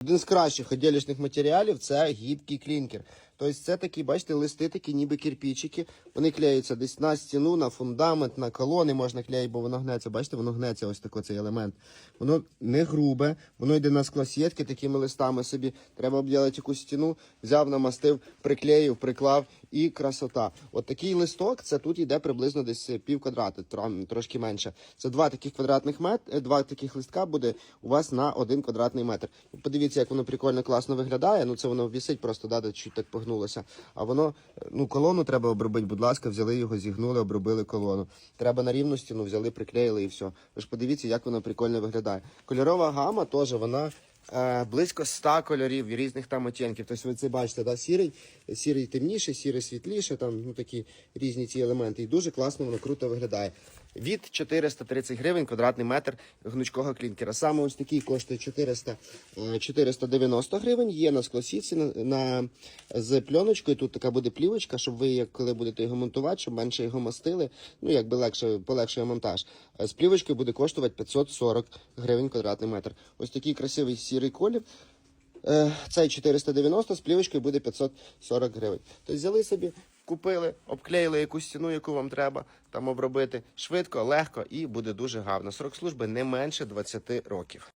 Один з кращих оділішних матеріалів це гібкий клінкер. Тобто це такі, бачите, листи, такі ніби кірпічики. Вони клеються десь на стіну, на фундамент, на колони можна клеїти, бо воно гнеться. Бачите, воно гнеться ось такий цей елемент. Воно не грубе, воно йде на склосітки такими листами собі. Треба обділити якусь стіну, взяв, намастив, приклеїв, приклав і красота. От такий листок, це тут йде приблизно десь пів квадрата, тро- трошки менше. Це два таких квадратних мет, е, два таких листка буде у вас на один квадратний метр. Подивіться, як воно прикольно класно виглядає. Ну це воно вісить просто, да, чуть так погнулося. А воно, е, ну колону треба обробити, будь ласка, взяли його, зігнули, обробили колону. Треба на рівну стіну, взяли, приклеїли і все. Ви ж подивіться, як воно прикольно виглядає. Кольорова гама теж вона. Е, Близько 100 кольорів різних там оттінків. Тобто ви це бачите, да? сірий, сірий темніший, сірий світліше, там ну, такі різні ці елементи. І дуже класно воно круто виглядає. Від 430 гривень квадратний метр гнучкого клінкера. Саме ось такий коштує 400, е, 490 гривень. Є на склосіці на, на, з пленочкою. Тут така буде плівочка, щоб ви, як коли будете його монтувати, щоб менше його мастили. Ну, якби легше, полегшує монтаж. Е, З плівочкою буде коштувати 540 гривень квадратний метр. Ось такий красивий сірий колір. Е, Цей 490 з плівочкою буде 540 гривень. Тобто взяли собі, купили, обклеїли якусь стіну, яку вам треба там обробити швидко, легко і буде дуже гарно. Срок служби не менше 20 років.